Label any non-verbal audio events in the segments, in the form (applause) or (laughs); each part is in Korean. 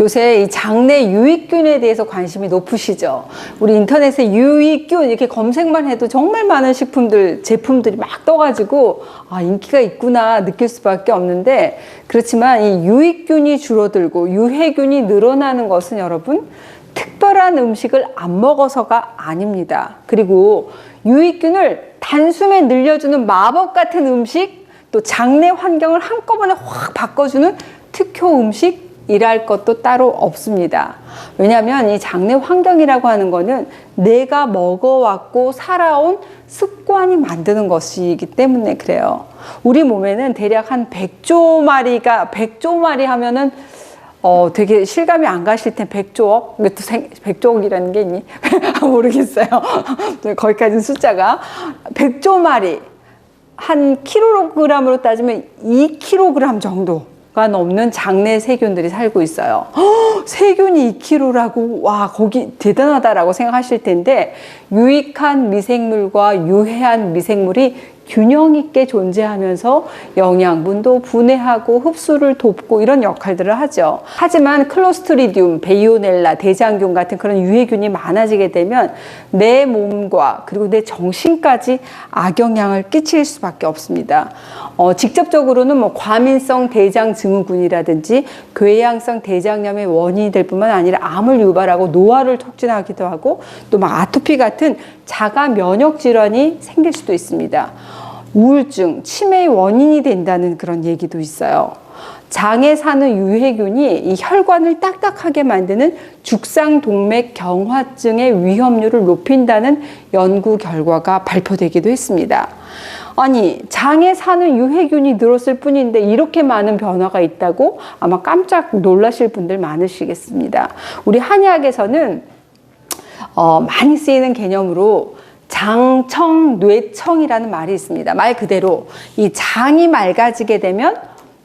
요새 이 장내 유익균에 대해서 관심이 높으시죠? 우리 인터넷에 유익균 이렇게 검색만 해도 정말 많은 식품들, 제품들이 막 떠가지고 아, 인기가 있구나 느낄 수밖에 없는데 그렇지만 이 유익균이 줄어들고 유해균이 늘어나는 것은 여러분 특별한 음식을 안 먹어서가 아닙니다. 그리고 유익균을 단숨에 늘려주는 마법 같은 음식 또 장내 환경을 한꺼번에 확 바꿔주는 특효 음식 이랄 것도 따로 없습니다. 왜냐하면 이 장내 환경이라고 하는 거는 내가 먹어왔고 살아온 습관이 만드는 것이기 때문에 그래요. 우리 몸에는 대략 한 100조 마리가 100조 마리 하면은 어, 되게 실감이 안 가실 텐 100조억? 이것도 생, 100조억이라는 게 있니? (laughs) 모르겠어요. (laughs) 거기까지는 숫자가. 100조 마리. 한 킬로그램으로 따지면 2kg 정도 가 넘는 장내 세균들이 살고 있어요. 허, 세균이 2kg라고 와 거기 대단하다라고 생각하실 텐데 유익한 미생물과 유해한 미생물이 균형 있게 존재하면서 영양분도 분해하고 흡수를 돕고 이런 역할들을 하죠. 하지만 클로스트리디움, 베이오넬라, 대장균 같은 그런 유해균이 많아지게 되면 내 몸과 그리고 내 정신까지 악영향을 끼칠 수밖에 없습니다. 어, 직접적으로는 뭐 과민성 대장 증후군이라든지 궤양성 대장염의 원인이 될 뿐만 아니라 암을 유발하고 노화를 촉진하기도 하고 또 막 아토피 같은 자가 면역 질환이 생길 수도 있습니다. 우울증, 치매의 원인이 된다는 그런 얘기도 있어요. 장에 사는 유해균이 이 혈관을 딱딱하게 만드는 죽상동맥 경화증의 위험률을 높인다는 연구 결과가 발표되기도 했습니다. 아니, 장에 사는 유해균이 늘었을 뿐인데 이렇게 많은 변화가 있다고 아마 깜짝 놀라실 분들 많으시겠습니다. 우리 한의학에서는 어, 많이 쓰이는 개념으로 장청, 뇌청이라는 말이 있습니다. 말 그대로 이 장이 맑아지게 되면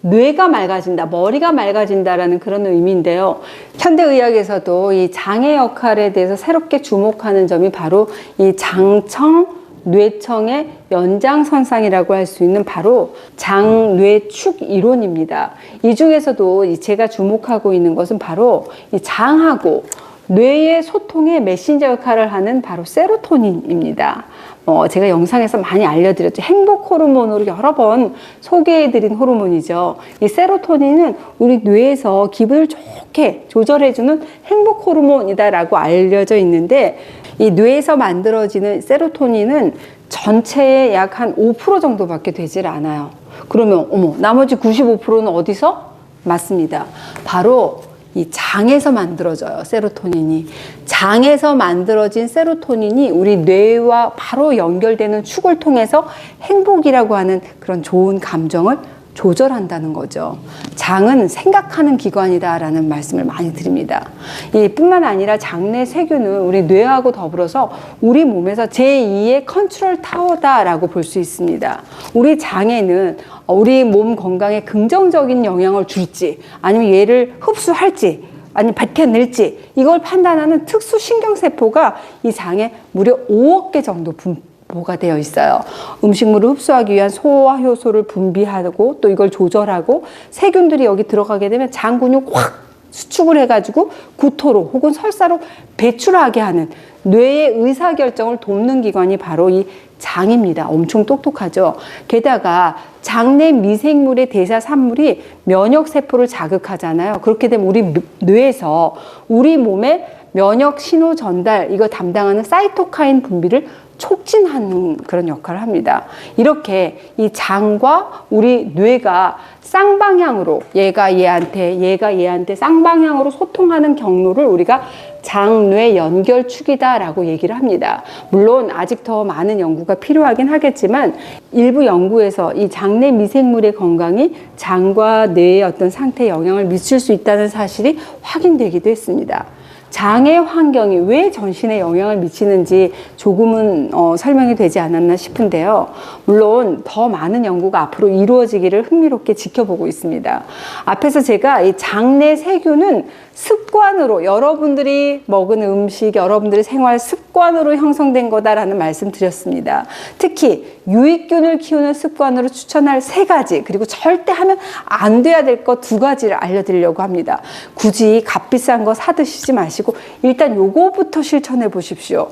뇌가 맑아진다, 머리가 맑아진다라는 그런 의미인데요. 현대의학에서도 이 장의 역할에 대해서 새롭게 주목하는 점이 바로 이 장청, 뇌청의 연장선상이라고 할 수 있는 바로 장뇌축 이론입니다. 이 중에서도 제가 주목하고 있는 것은 바로 이 장하고 뇌의 소통의 메신저 역할을 하는 바로 세로토닌입니다. 어, 제가 영상에서 많이 알려드렸죠. 행복 호르몬으로 여러 번 소개해드린 호르몬이죠. 이 세로토닌은 우리 뇌에서 기분을 좋게 조절해주는 행복 호르몬이다라고 알려져 있는데 이 뇌에서 만들어지는 세로토닌은 전체의 약 한 5% 정도밖에 되질 않아요. 그러면 어머 나머지 95%는 어디서? 맞습니다. 바로 이 장에서 만들어져요. 세로토닌이. 장에서 만들어진 세로토닌이 우리 뇌와 바로 연결되는 축을 통해서 행복이라고 하는 그런 좋은 감정을 조절한다는 거죠. 장은 생각하는 기관이다라는 말씀을 많이 드립니다. 이 뿐만 아니라 장내 세균은 우리 뇌하고 더불어서 우리 몸에서 제2의 컨트롤 타워다라고 볼 수 있습니다. 우리 장에는 우리 몸 건강에 긍정적인 영향을 줄지 아니면 얘를 흡수할지 아니 뱉어낼지 이걸 판단하는 특수 신경세포가 이 장에 무려 5억 개 정도 분포가 되어 있어요. 음식물을 흡수하기 위한 소화 효소를 분비하고 또 이걸 조절하고 세균들이 여기 들어가게 되면 장 근육 확 수축을 해가지고 구토로 혹은 설사로 배출하게 하는 뇌의 의사결정을 돕는 기관이 바로 이 장입니다. 엄청 똑똑하죠. 게다가 장내 미생물의 대사 산물이 면역 세포를 자극하잖아요. 그렇게 되면 우리 뇌에서 우리 몸의 면역 신호 전달 이거 담당하는 사이토카인 분비를 촉진하는 그런 역할을 합니다. 이렇게 이 장과 우리 뇌가 쌍방향으로 얘가 얘한테 얘가 얘한테 쌍방향으로 소통하는 경로를 우리가 장뇌 연결축이다라고 얘기를 합니다. 물론 아직 더 많은 연구가 필요하긴 하겠지만 일부 연구에서 이 장내 미생물의 건강이 장과 뇌의 어떤 상태에 영향을 미칠 수 있다는 사실이 확인되기도 했습니다. 장의 환경이 왜 전신에 영향을 미치는지 조금은 어, 설명이 되지 않았나 싶은데요. 물론 더 많은 연구가 앞으로 이루어지기를 흥미롭게 지켜보고 있습니다. 앞에서 제가 이 장내 세균은 습관으로 여러분들이 먹은 음식, 여러분들의 생활 습관 습관으로 형성된 거다라는 말씀 드렸습니다. 특히 유익균을 키우는 습관으로 추천할 세 가지 그리고 절대 하면 안 돼야 될 것 두 가지를 알려드리려고 합니다. 굳이 값비싼 거 사드시지 마시고 일단 요거부터 실천해 보십시오.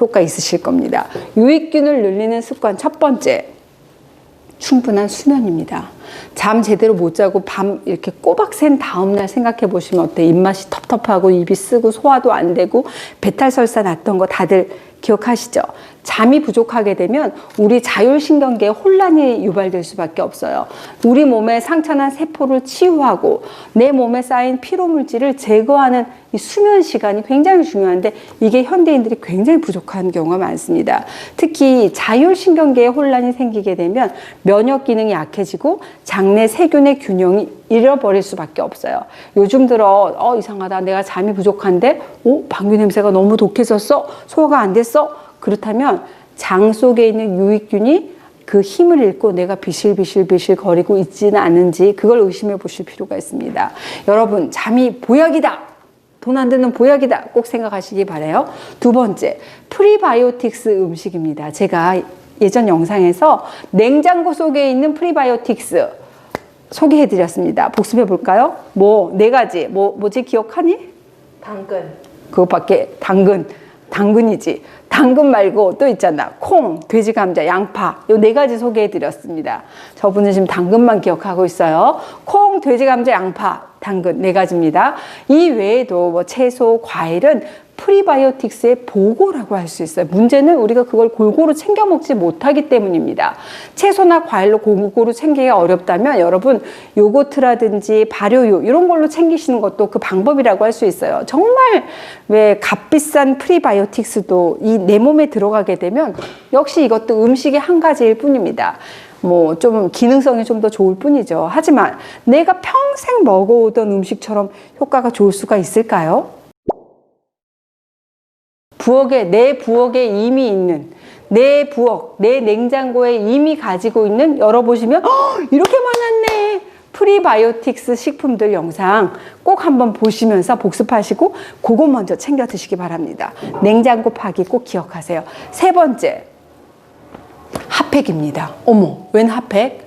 효과 있으실 겁니다. 유익균을 늘리는 습관 첫 번째. 충분한 수면입니다. 잠 제대로 못 자고 밤 이렇게 꼬박 샌 다음날 생각해 보시면 어때? 입맛이 텁텁하고 입이 쓰고 소화도 안 되고 배탈 설사 났던 거 다들 기억하시죠? 잠이 부족하게 되면 우리 자율신경계에 혼란이 유발될 수밖에 없어요. 우리 몸에 상처난 세포를 치유하고 내 몸에 쌓인 피로물질을 제거하는 이 수면 시간이 굉장히 중요한데 이게 현대인들이 굉장히 부족한 경우가 많습니다. 특히 자율신경계에 혼란이 생기게 되면 면역 기능이 약해지고 장내 세균의 균형이 잃어버릴 수밖에 없어요. 요즘 들어 어 이상하다 내가 잠이 부족한데 오 방귀 냄새가 너무 독해졌어 소화가 안 됐어 그렇다면 장 속에 있는 유익균이 그 힘을 잃고 내가 비실비실비실 거리고 있지는 않은지 그걸 의심해 보실 필요가 있습니다. 여러분 잠이 보약이다. 돈안 드는 보약이다. 꼭 생각하시기 바래요. 두 번째, 프리바이오틱스 음식입니다. 제가 예전 영상에서 냉장고 속에 있는 프리바이오틱스 소개해 드렸습니다. 복습해 볼까요? 뭐 네 가지. 뭐 뭐지 기억하니? 당근, 그것밖에 당근 당근이지 당근 말고 또 있잖아. 콩 돼지 감자 양파. 요 네 가지 소개해 드렸습니다. 저분은 지금 당근만 기억하고 있어요. 콩 돼지 감자 양파 당근 네 가지입니다. 이 외에도 뭐 채소 과일은 프리바이오틱스의 보고라고 할 수 있어요. 문제는 우리가 그걸 골고루 챙겨 먹지 못하기 때문입니다. 채소나 과일로 골고루 챙기기가 어렵다면 여러분 요거트라든지 발효유 이런 걸로 챙기시는 것도 그 방법이라고 할 수 있어요. 정말 왜 값비싼 프리바이오틱스도 이 내 몸에 들어가게 되면 역시 이것도 음식의 한 가지일 뿐입니다. 뭐 좀 기능성이 좀 더 좋을 뿐이죠. 하지만 내가 평생 먹어오던 음식처럼 효과가 좋을 수가 있을까요? 부엌에 내 부엌에 이미 있는 내 부엌 내 냉장고에 이미 가지고 있는 열어보시면 "헉, 이렇게 많았네. 프리바이오틱스 식품들 영상 꼭 한번 보시면서 복습하시고 그거 먼저 챙겨 드시기 바랍니다. 냉장고 파기 꼭 기억하세요. 세 번째 핫팩입니다. 어머 웬 핫팩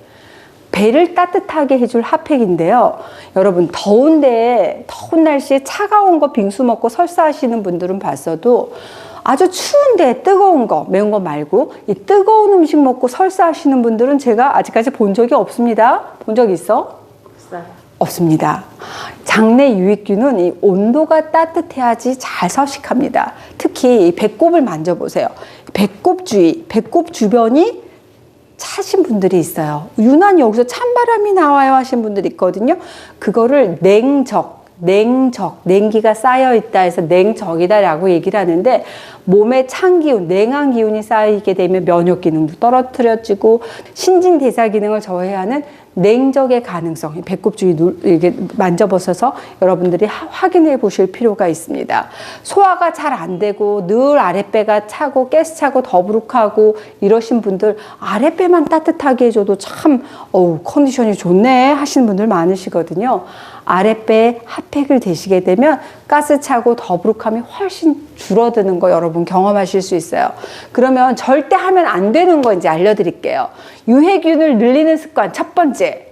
배를 따뜻하게 해줄 핫팩인데요. 여러분 더운데 더운 날씨에 차가운 거 빙수 먹고 설사하시는 분들은 봤어도 아주 추운데 뜨거운 거 매운 거 말고 이 뜨거운 음식 먹고 설사하시는 분들은 제가 아직까지 본 적이 없습니다. 본 적 있어? 없어요. 없습니다. 장내 유익균은 이 온도가 따뜻해야지 잘 서식합니다. 특히 이 배꼽을 만져보세요. 배꼽 주위, 배꼽 주변이 차신 분들이 있어요. 유난히 여기서 찬바람이 나와요 하신 분들이 있거든요. 그거를 냉적, 냉적, 냉기가 쌓여 있다 해서 냉적이다라고 얘기를 하는데 몸에 찬 기운, 냉한 기운이 쌓이게 되면 면역 기능도 떨어뜨려지고 신진 대사 기능을 저해하는 냉적의 가능성, 배꼽 주위 눌, 이렇게 만져보셔서 여러분들이 하- 확인해 보실 필요가 있습니다. 소화가 잘 안 되고 늘 아랫배가 차고 가스 차고 더부룩하고 이러신 분들 아랫배만 따뜻하게 해줘도 참 어우 컨디션이 좋네 하시는 분들 많으시거든요. 아랫배에 핫팩을 대시게 되면 가스 차고 더부룩함이 훨씬 줄어드는 거 여러분 경험하실 수 있어요. 그러면 절대 하면 안 되는 거 이제 알려드릴게요. 유해균을 늘리는 습관 첫 번째.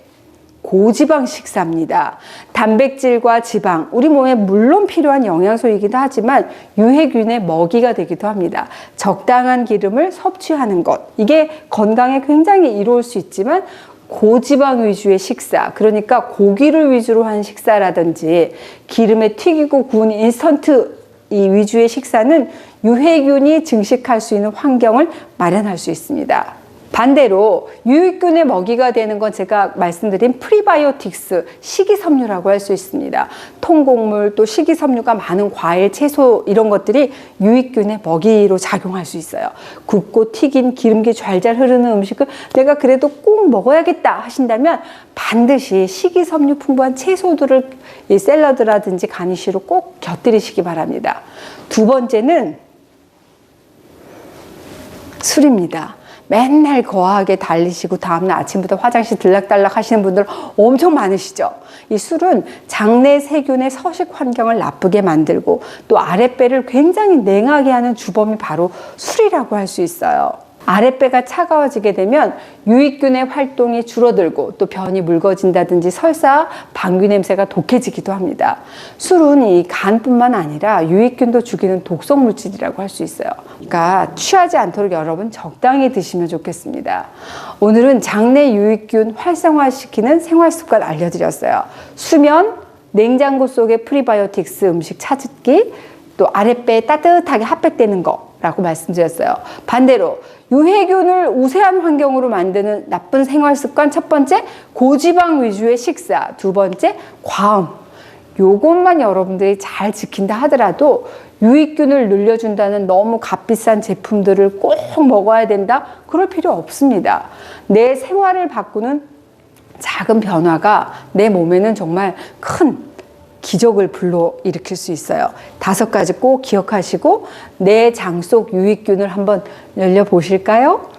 고지방 식사입니다. 단백질과 지방, 우리 몸에 물론 필요한 영양소이기도 하지만 유해균의 먹이가 되기도 합니다. 적당한 기름을 섭취하는 것. 이게 건강에 굉장히 이로울 수 있지만 고지방 위주의 식사, 그러니까 고기를 위주로 한 식사라든지 기름에 튀기고 구운 인스턴트 이 위주의 식사는 유해균이 증식할 수 있는 환경을 마련할 수 있습니다. 반대로 유익균의 먹이가 되는 건 제가 말씀드린 프리바이오틱스 식이섬유라고 할 수 있습니다. 통곡물 또 식이섬유가 많은 과일, 채소 이런 것들이 유익균의 먹이로 작용할 수 있어요. 굽고 튀긴 기름기 잘잘 흐르는 음식을 내가 그래도 꼭 먹어야겠다 하신다면 반드시 식이섬유 풍부한 채소들을 이 샐러드라든지 가니쉬로 꼭 곁들이시기 바랍니다. 두 번째는 술입니다. 맨날 거하게 달리시고 다음날 아침부터 화장실 들락달락 하시는 분들 엄청 많으시죠. 이 술은 장내 세균의 서식 환경을 나쁘게 만들고 또 아랫배를 굉장히 냉하게 하는 주범이 바로 술이라고 할 수 있어요. 아랫배가 차가워지게 되면 유익균의 활동이 줄어들고 또 변이 묽어진다든지 설사 방귀 냄새가 독해지기도 합니다. 술은 이 간뿐만 아니라 유익균도 죽이는 독성 물질이라고 할 수 있어요. 그러니까 취하지 않도록 여러분 적당히 드시면 좋겠습니다. 오늘은 장내 유익균 활성화시키는 생활 습관 알려드렸어요. 수면, 냉장고 속에 프리바이오틱스 음식 찾기, 또 아랫배에 따뜻하게 핫팩되는 거 라고 말씀드렸어요. 반대로 유해균을 우세한 환경으로 만드는 나쁜 생활 습관 첫 번째 고지방 위주의 식사, 두 번째 과음. 요것만 여러분들이 잘 지킨다 하더라도 유익균을 늘려준다는 너무 값비싼 제품들을 꼭 먹어야 된다? 그럴 필요 없습니다. 내 생활을 바꾸는 작은 변화가 내 몸에는 정말 큰 기적을 불러일으킬 수 있어요. 다섯 가지 꼭 기억하시고 내 장 속 유익균을 한번 열려 보실까요?